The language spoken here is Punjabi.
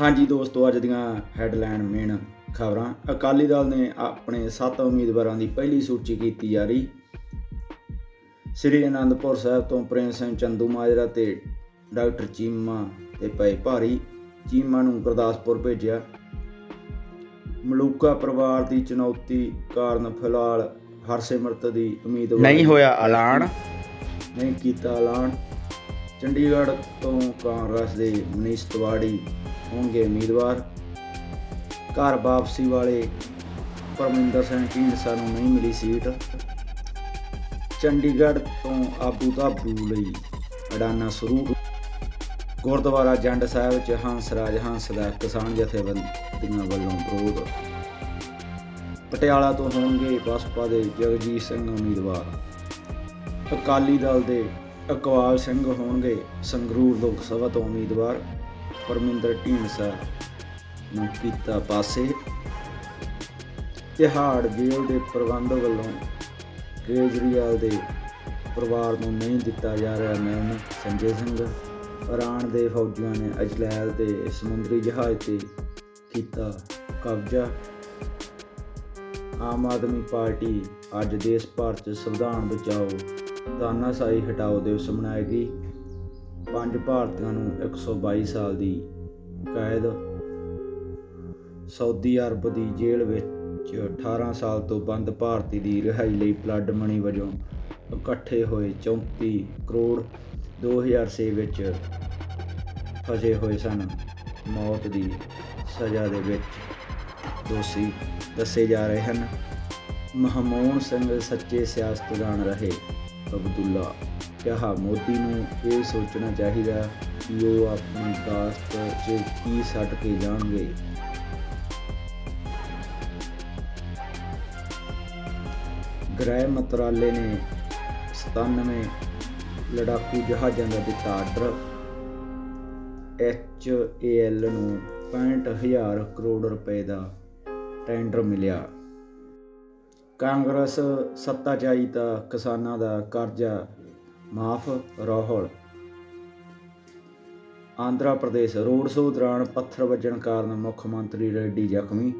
ਹਾਂਜੀ ਦੋਸਤੋ ਅੱਜ ਦੀਆਂ ਹੈਡਲਾਈਨ ਮੇਨ ਖਬਰਾਂ। ਅਕਾਲੀ ਦਲ ਨੇ ਆਪਣੇ 7 ਉਮੀਦਵਾਰਾਂ ਦੀ ਪਹਿਲੀ ਸੂਚੀ ਕੀਤੀ ਜਾਰੀ। ਸ੍ਰੀ ਅਨੰਦਪੁਰ ਸਾਹਿਬ ਤੋਂ ਪ੍ਰੇਮ ਸਿੰਘ ਚੰਦੂ ਮਾਜਰਾ ਤੇ ਡਾਕਟਰ ਚੀਮਾ ਤੇ ਪਏ ਭਾਰੀ। ਚੀਮਾ ਨੂੰ ਗੁਰਦਾਸਪੁਰ ਭੇਜਿਆ। ਮਲੂਕਾ ਪਰਿਵਾਰ ਦੀ ਚੁਣੌਤੀ ਕਾਰਨ ਫਿਲਹਾਲ ਹਰਸਿਮਰਤ ਦੀ ਉਮੀਦਵਾਰ ਨਹੀਂ ਹੋਇਆ ਐਲਾਨ। ਨਹੀਂ ਕੀਤਾ ਐਲਾਨ। ਚੰਡੀਗੜ੍ਹ ਤੋਂ ਕਾਂਗਰਸ ਦੇ ਮਨੀਸ਼ ਤਿਵਾੜੀ ਹੋਣਗੇ ਉਮੀਦਵਾਰ। ਘਰ ਵਾਪਸੀ ਵਾਲੇ ਪਰਮਿੰਦਰ ਸਿੰਘ ਢੀਂਡਸਾ ਨੂੰ ਨਹੀਂ ਮਿਲੀ ਸੀਟ। ਚੰਡੀਗੜ੍ਹ ਤੋਂ ਆਬੂ ਧਾਬੂ ਲਈ ਅਡਾਨਾ ਸ਼ੁਰੂ ਗੁਰਦੁਆਰਾ ਜੰਡ ਸਾਹਿਬ ਚ ਹੰਸ ਰਾਜ ਹੰਸ ਦਾ ਕਿਸਾਨ ਜਥੇਬੰਦੀਆਂ ਵੱਲੋਂ ਵਿਰੋਧ। ਪਟਿਆਲਾ ਤੋਂ ਹੋਣਗੇ ਬਸਪਾ ਦੇ ਜਗਜੀਤ ਸਿੰਘ ਉਮੀਦਵਾਰ। ਅਕਾਲੀ ਦਲ ਦੇ ਅਕਵਾਲ ਸਿੰਘ ਹੋਣਗੇ ਸੰਗਰੂਰ ਲੋਕ ਸਭਾ ਤੋਂ ਉਮੀਦਵਾਰ ਪਰਮਿੰਦਰ ਢੀਂਡਸਾ ਨੂੰ ਕੀਤਾ ਪਾਸੇ। ਤਿਹਾੜ ਜੇਲ੍ਹ ਦੇ ਪ੍ਰਬੰਧ ਵੱਲੋਂ ਕੇਜਰੀਵਾਲ ਦੇ ਪਰਿਵਾਰ ਨੂੰ ਨਹੀਂ ਦਿੱਤਾ ਜਾ ਰਿਹਾ ਮਿਲਣ ਸੰਜੇ ਸਿੰਘ ਇਰਾਨ ਦੇ ਫੌਜੀਆਂ ਨੇ ਅਜਲੈਲ ਦੇ ਸਮੁੰਦਰੀ ਜਹਾਜ਼ ਤੇ ਕੀਤਾ ਕਬਜ਼ਾ। ਆਮ ਆਦਮੀ ਪਾਰਟੀ ਅੱਜ ਦੇਸ਼ ਭਰ 'ਚ ਸੰਵਿਧਾਨ ਬਚਾਓ ਤਾਨਾਸ਼ਾਹੀ ਹਟਾਓ ਦਿਵਸ ਮਨਾਏਗੀ ਪੰਜ ਭਾਰਤੀਆਂ ਨੂੰ 122 ਸਾਲ ਦੀ ਕੈਦ। ਸਾਊਦੀ ਅਰਬ ਦੀ ਜੇਲ੍ਹ ਵਿੱਚ 18 ਸਾਲ ਤੋਂ ਬੰਦ ਭਾਰਤੀ ਦੀ ਰਿਹਾਈ ਲਈ ਬਲੱਡ ਮਨੀ ਵਜੋਂ ਇਕੱਠੇ ਹੋਏ 34 ਕਰੋੜ 2006 ਵਿੱਚ ਫਸੇ ਹੋਏ ਸਨ। ਮੌਤ ਦੀ ਸਜ਼ਾ ਦੇ ਵਿੱਚ ਦੋਸ਼ੀ ਦੱਸੇ ਜਾ ਰਹੇ ਹਨ। ਮਹਮੂਦ ਸਿੰਘ ਸੱਚੇ ਸਿਆਸਤਦਾਨ ਰਹੇ। ਅਬਦੁੱਲਾ। ਕਿਹਾ, ਮੋਦੀ ਨੂੰ ਇਹ ਸੋਚਣਾ ਚਾਹੀਦਾ ਕਿ ਉਹ ਆਪਣੀ ਦਾਸਤ 'ਚ ਕੀ ਛੱਡ ਕੇ ਜਾਣਗੇ। ਗ੍ਰਹਿ ਮੰਤਰਾਲੇ ਨੇ 97 ਲੜਾਕੂ ਜਹਾਜ਼ਾਂ ਦਾ ਦਿੱਤਾ ਆਰਡਰ। ਐਚ ਏ ਐਲ ਨੂੰ 65000 ਕਰੋੜ ਰੁਪਏ ਦਾ ਟੈਂਡਰ ਮਿਲਿਆ। ਕਾਂਗਰਸ ਸੱਤਾ ਚ ਆਈ ਤਾਂ ਕਿਸਾਨਾਂ ਦਾ ਕਰਜ਼ਾ, ਮਾਫ ਰਾਹੁਲ। ਆਂਧਰਾ ਪ੍ਰਦੇਸ਼ ਰੋਡ ਸ਼ੋਅ ਦੌਰਾਨ ਪੱਥਰ ਵੱਜਣ ਕਾਰਨ ਮੁੱਖ ਮੰਤਰੀ ਰੈਡੀ ਜ਼ਖਮੀ।